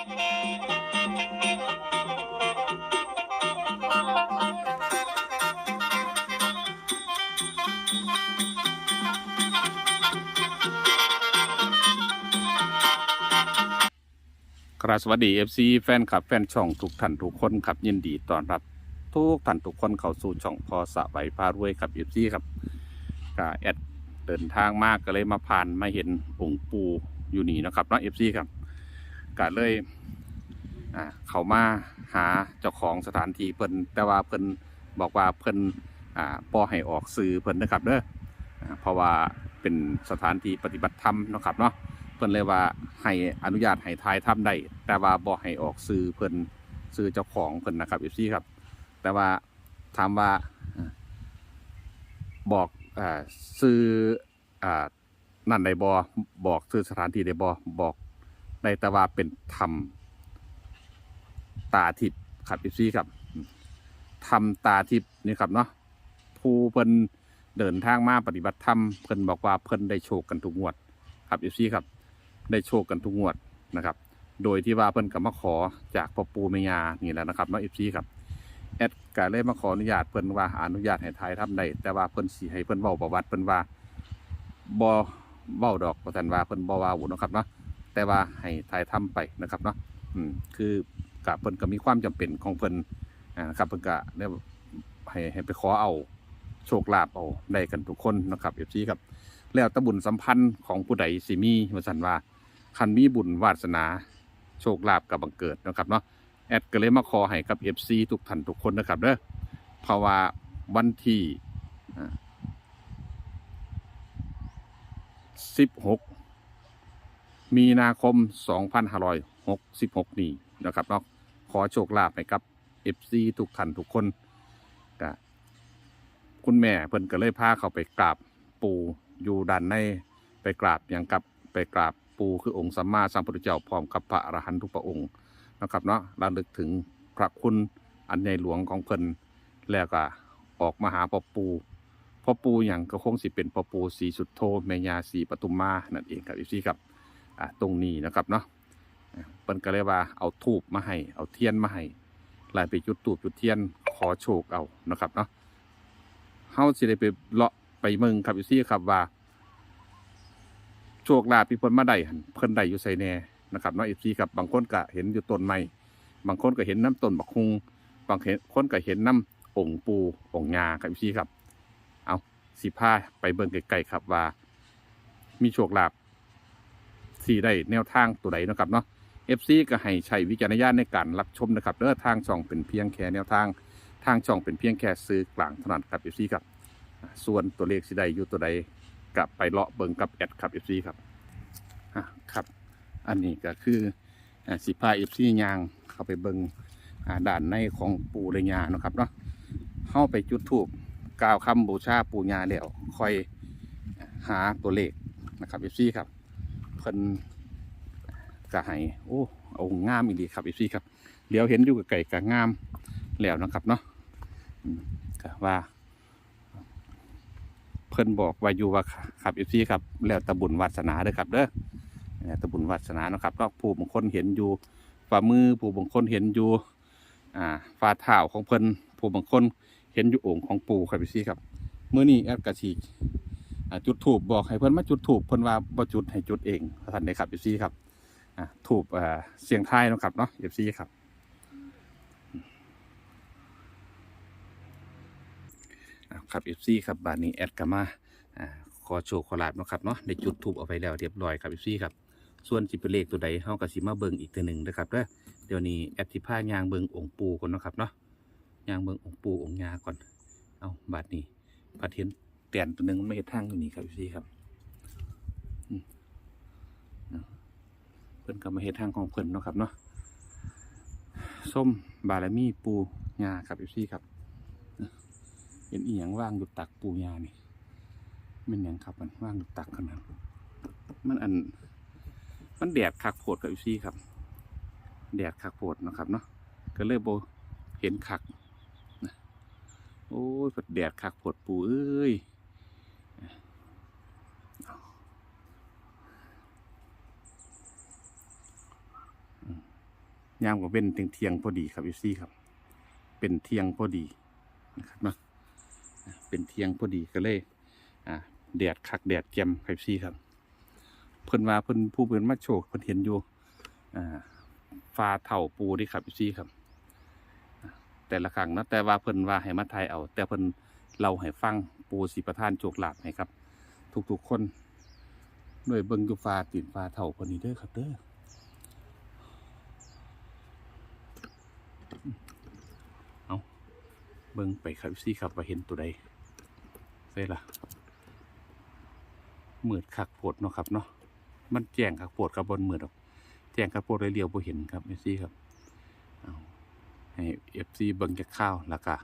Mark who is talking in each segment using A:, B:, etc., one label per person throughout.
A: ครับสวัสดี FC แฟนคลับแฟนช่องทุกท่านทุกคนครับยินดีต้อนรับ ทุกท่านทุกคนเข้าสู่ช่องพอสะไหวพารวยครับ FC ครับก็แอดเดินทางมากก็เลยมาผ่านมาเห็นองค์ปูอยู่นี่นะครับเนาะ FC ครับ ก็เลยอ่าเขามาหาเจ้าของสถานที่เพิ่นแต่ว่าเพิ่นบอกว่าเพิ่นอ่าปอให้ออกสื่อเพิ่นนะครับเด้อเพราะว่าเป็นสถานที่ปฏิบัติธรรมนะครับเนาะเพิ่นเลยว่าให้อนุญาตให้ทายทำได้แต่ว่าบ่ให้ออกซื้อเพิ่นซื้อเจ้าของเพิ่นนะครับ FC ครับ แต่ว่าถามว่าบอกอซื้ออนั่นได้บ่บอกซื้อสถานที่ได้บ่บอก ได้แต่ว่าเป็นธรรมตาทิพย์ครับ FC ครับทำตาทิพย์นี่ครับเนาะผู้เพิ่นเดินทางมาปฏิบัติธรรมเพิ่นบอกว่าเพิ่นได้โชคกันทุกงวด ครับ FC ครับ ได้โชคกันทุกงวดนะครับ โดยที่ว่าเพิ่นกับมาขอจากพ่อปู่แม่ย่านี่แหละนะครับเนาะ FC ครับแอดก็เลยมาขออนุญาตเพิ่นว่าอนุญาตให้ถ่ายทำได้แต่ว่าเพิ่นสิให้เพิ่นเว้าประวัติเพิ่นว่าบ่เว้าดอกบ่ทันว่าเพิ่นบ่ว่าวุนาะครับเนาะ แต่ว่าให้ถ่ายทำไปนะครับเนาะอืมคือกับเพิ่นก็มีความจำเป็นของเพิ่นนะครับเพิ่นก็ได้ให้ให้ไปขอเอาโชคลาภเอาได้กันทุกคนนะครับ FC ครับแล้วตะบุญสัมพันธ์ของผู้ใดสิมีว่าสันว่าคันมีบุญวาสนาโชคลาภกับบังเกิดนะครับเนาะแอดก็เลยมาขอให้กับ FC ทุกท่านทุกคนนะครับเด้อเพราะว่าวันที่อ่า16 มีนาคม 2566 นี้นะครับเนาะขอโชคลาภให้กับ FC ทุกท่านทุกคนก็คุณแม่เพิ่นก็เลยพาเขาไปกราบปูอยู่ด้านในไปกราบอย่างกับไปกราบปูคือองค์สัมมาสัมพุทธเจ้าพร้อมกับพระอรหันตุปองค์นะครับเนาะระลึกถึงพระคุณอันใหญ่หลวงของเพิ่นแล้วก็ออกมาหาพ่อปูพ่อปูอย่างก็คงสิเป็นพ่อปูสีสุดโทแม่ยาสีปทุมมานั่นเองครับอีซี่ครับ ตรงนี้นะครับเนาะเพิ่นก็เลยว่าเอาทูบมาให้ เอาเทียนมาให้ลายไปจุดตูบจุดเทียนขอโชคเอานะครับเนาะเฮาสิได้ไปเลาะไปเมืองครับอยู่ซี่ครับว่า โชคลาภที่เพิ่นมาได้หันเพิ่นได้อยู่ไสแน่นะครับเนาะอีซี่ครับบางคนก็เห็นอยู่ต้นไม้บางคนก็เห็นน้ำต้นบักฮุงบางคนก็เห็นน้ำองปูองงาครับอีซี่ครับ เอาสิพาไปเบิ่งไกลๆครับว่า มีโชคลาภ สี่ได้แนวทางตัวใดนะครับเนาะ FC ก็ให้ใช้วิจารณญาณในการรับชมนะครับเด้อทางช่องเป็นเพียงแค่แนวทาง ทางช่องเป็นเพียงแค่ซื้อกลางเท่านั้นครับ FC ครับ ส่วนตัวเลขสิได้อยู่ตัวใดกับไปเลาะเบิงกับแอดครับเอฟซีครับอะครับ อันนี้ก็คือสิพาเอฟซียางเข้าไปเบิงด่านในของปูเรญาเนาะครับเนาะเข้าไปจุดทูบกล่าวคำบูชาปูญาแล้วค่อยหาตัวเลขนะครับเอฟซีครับ เพิ่นก็ให้โอ้เอางามอีกดีครับอฟซีครับเดี๋ยวเห็นอยู่กับไก่กับงามแล้วนะครับเนาะก็ว่า เพิ่นบอกว่าอยู่ว่าครับอฟซีครับแล้วตะบุญวาสนาเด้อครับเด้อแตะบุญวาสนาเนาะครับก็ผู้บางคนเห็นอยู่ฝ่ามือผู้บางคนเห็นอยู่อ่าฝ่าเท้าของเพิ่นผู้บางคนเห็นอยู่โอ่งของปู่ครับเอฟซีครับเมื้อนี้แอดกระสิอ่า จุดถูบบอกให้เพิ่นมาจุดถูบเพิ่นว่าบ่จุดให้จุดเองท่านได้ครับเอฟซีครับอ่าถูบอ่าเสียงไทายนะครับเนาะเอฟซีครับอะครับเอฟซีครับบานนี้แอดกามาอ่าขอโชว์ขอลาบนะครับเนาะได้จุดทูบเอาไว้แล้วเรียบร้อยครับเอฟซีครับส่วนสิเป็นเลขตัวใดเฮาก็สิมาเบิงอีกตัวหนึ่งนะครับเด้อเดี๋ยวนี้แอดสิพายางเบิงองค์ปูก่อนนะครับเนาะยางเบิงองค์ปูองค์ยาก่อนเอาบาดนี้พาเทียน เตียนตัวหนึงมันไม่เห็นทางอยู่นี่ครับเอฟซีครับเพิ่นก็มาเฮ็ดทางของเพิ่นเนาะครับเนาะส้มบารมีปู่ยาครับเอฟซีครับเห็นอีหยังว่างอยู่ตักปูยานี่มันหยังครับมันว่างอยู่ตักขนาดมันอัน มันแดดคักโผดกับอีซี่ครับ แดดคักโผดนะครับเนาะก็เลยโบเห็นคักโอ้ยแดดคักโผดปูเอ้ ยามกับเป็นเที่ยงเทียงพอดีครับอีซี่ครับ เป็นเที่ยงพอดีนะครับเนาะเป็นเที่ยงพอดีก็เลยอ่าแดดคักแดดแจ่มครับซี่ครับ เพิ่นว่าเพิ่นผู้เพิ่นมาโชว์เพิ่นเห็นอยู่อ่าฟ้าเท่าปูนี่ครับซี่ครับ แต่ละครั้งนะแต่ว่าเพิ่นว่าให้มาไทยเอา แต่เพิ่นเล่าให้ฟังปูสิประทานโชคลาภให้ครับ ทุกๆคนด้วยเบิ่งอยู่ฟ้าตีนฟ้าเท่าเพิ่นนี่เด้อครับเด้อ เอาเบิ่งไปครับซี่ครับว่าเห็นตัวใดเซ่ล่ะมืดคักโพดเนาะครับเนาะมันแจ้งคักโพดกับบนมืดอกแจ้งคักโพดเลยเลียวบ่เห็นครับเอฟซีครับเอาให้เอฟซีเบิ่งจากข้าวล้วก็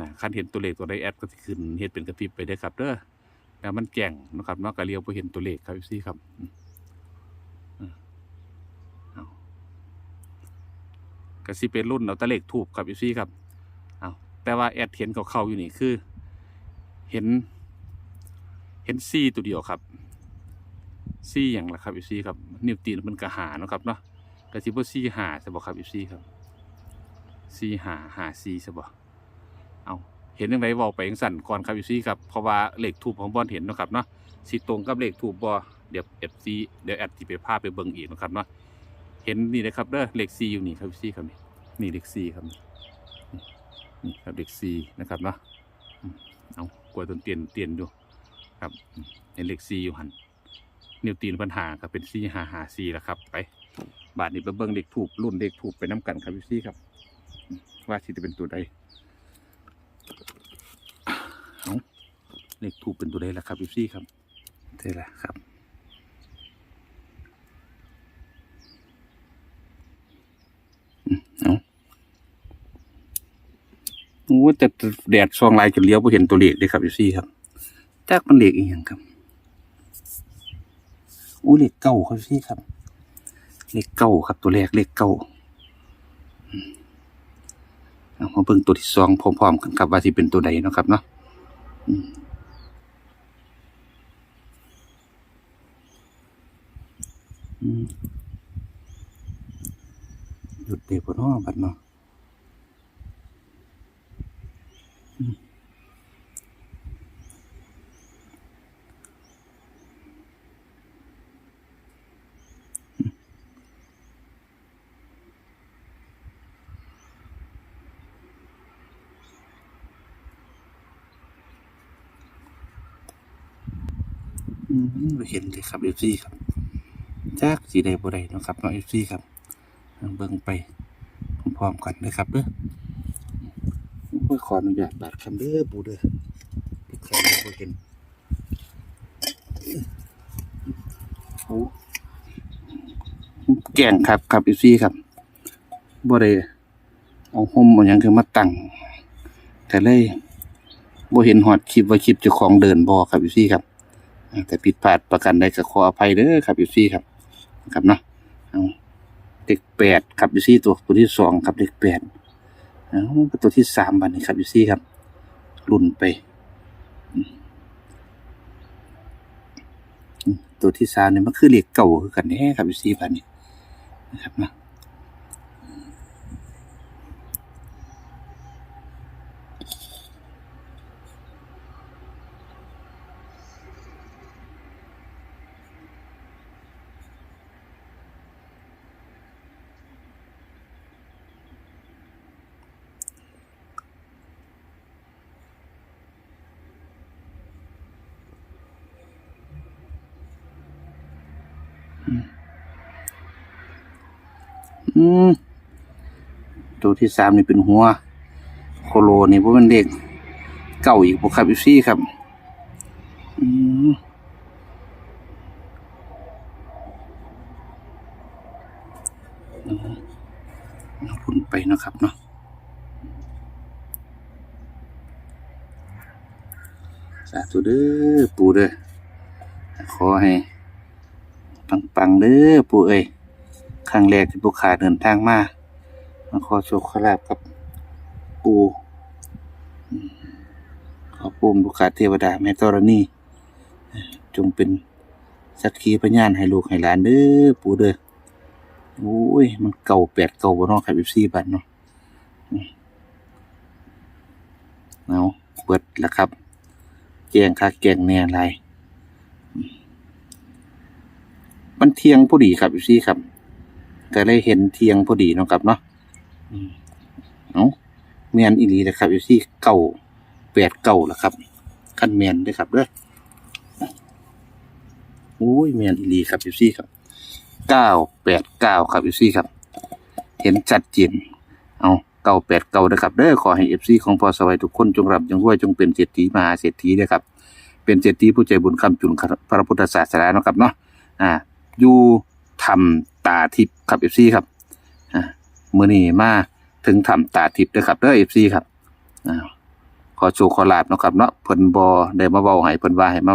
A: นะคันเห็นตัวเลขตัวใดแอดก็สิขึ้นเฮ็ดเป็นกระพริบไปได้ครับเด้อแล้วมันแจ้งเนาะครับเนาะก็เลียวบ่เห็นตัวเลขครับเอฟซีครับอืมอืมเอา ก็สิเป็นรุ่นเอาตะเลขถูกครับอฟซีครับเอาแต่ว่าแอดเห็นเขาเข้าอยู่นี่คือ เห็น เห็นซี่ตัวเดียวครับซี่อย่างละครับอีซี่ครับนิวตีนมันกระหาเนาะครับเนาะกระชิบซี่หาใช่บ่ครับอีซี่ครับซี่หาหาซีใช่บ่เอาเห็นยังไงบอกไปยังสั่นก่อนครับอีซี่ครับเพราะว่าเลขทูบของบอลเห็นเนาะครับเนาะสีตรงกับเลขทูบบอเดี๋ยวเอฟซีเดี๋ยวแอดที่ไปภาพไปเบิ่งอีกนะครับเนาะ เห็นนี่นะครับเด้อเหลขซีอยู่นี่ครับอีซีครับนี่นี่เลขซีครับนี่นี่ครับเหลขซีนะครับเนาะเอากล้วต้นเตียนเตียนอยู่ครับเห็นเหลขซีอยู่หันนิวตีนปัญหาครับเป็นซีหาหาซีแล้วครับไปบาทนี้ไปเบิ้งเลขถูกรุ่นเลขถูกไปน้ำกันครับพี่ซีครับ ว่าที่จะเป็นตัวใดเอาเลขถูกเป็นตัวใดล่ะครับพี่ซีครับใช่แล้วครับ อืมเอาโอ้แต่แดดซองลายจนเลี้ยวไ่เห็นตัวเลขเลยครับพี่ซี่ครับจากมันเหล็กอีกอย่างครับโอ้เหล็กเก่าครับพี่ครับเหล็กเก่าครับตัวแรกเหล็กเก่าอืมเอามาเบิ่งตัวที่สองพร้อมๆกันครับว่าที่เป็นตัวใดนะครับเนาะหยุดเดี๋ยวพอนาะบัดเนาะ เห็นเลยครับเอฟซีครับจากสีใดบ่ใดเนาะครับเนาะเอฟซีครับเบิ่งไปพร้อมๆกันนะครับเด้อเพื่อขออนุญาตบาดคำเด้อปูเด้อปิดคำเด้อบ่เห็นโอ้แก่งครับครับเอฟซีครับบ่ได้เอาห่มเอาหยังคือมาตั้งแต่เลยบ่เห็นฮอดคลิปว่าคลิปเจ้าของเดินบ่ครับเอฟซีครับ แต่ผิดพลาดประกันใดก็ขออภัยเด้อครับอยู่ซี่ครับนะครับเนาะเอาเลขแปดครับอยู่ซี่ตัวตัวที่สองครับเลขแปดเอาตัวที่สามบันนี้ครับอยู่ซี่ครับลุ่นไป ตัวที่สามเนี่ยมันคือเหลขเก่าคือกันแน่ครับอยู่ซี่บันนี้นะครับเนาะ อืมตัวที่สามนี่เป็นหัว โคโลนี่เพราะมันเลขเก่าอีกบ่ครับอยู่ซี่ครับอืมพุ่นไปนะครับเนาะสาธุเด้อปูเด้อขอให้ ปัง ๆ เด้อปูเอ้ย ครั้งแรกที่ปู่ขาเดินทางมามาขอโชคขอลาบกับปู่ขอปู่บุคคาเทวดาแม่ธรณีจงเป็นสักขีพยานให้ลูกให้หลานเด้อปู่เด้อโอ้ย มันเก่าแปดเก่าบ่นาะครับเอฟซีบัตรเนาะเอาเปิดแล้วครับ แกงคักแกงแน่อะไรมันเที่ยงพอดีครับเอฟซีครับ ก็เลยเห็นเที่ยงพอดีเนาะครับเนาะอืมเอาแมนอีหลีนะครับเอฟซีเก่าแปดเก่าแล้วครับขั้นแมนเด้วยครับเด้อโอ้ยแมนอีหลีครับเอฟซีครับเก้าแปดเก้าครับเอฟซีครับ เห็นชัดเจนเอาเก้าแปดเก้านะครับเด้อขอให้เอฟซีของพอสวัยทุกคนจงรับจงรวยจงเป็นเศรษฐีมหาเศรษฐีเด้อครับ เป็นเศรษฐีผู้ใจบุญคำจุนพระพุทธศาสนาเนาะครับเนาะอ่าอยู่ทำ ตาทิพย์ครับเอฟซีครับอ่ามือนี้มาถึงทำตาทิพย์ด้อครับเด้อเอฟซีครับอ่าขอโชว์ขอลาบนะครับเนาะเพิ่นบอได้มาเว้าให้เพิ่นว่าให้มา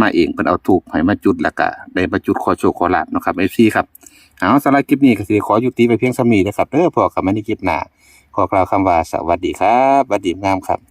A: มาเองเพิ่นเอาถูกให้มาจุดแล้วก็ได้มาจุดขอโชว์ขอลาบนะครับเอฟซีครับเอาสำหรับคลิปนี้ก็สิขอยุติไปเพียงสำนี้นะครับเด้อพอกับมันในคลิปหน้าขอกล่าวคำว่าสวัสดีครับสวัสดีงามครับ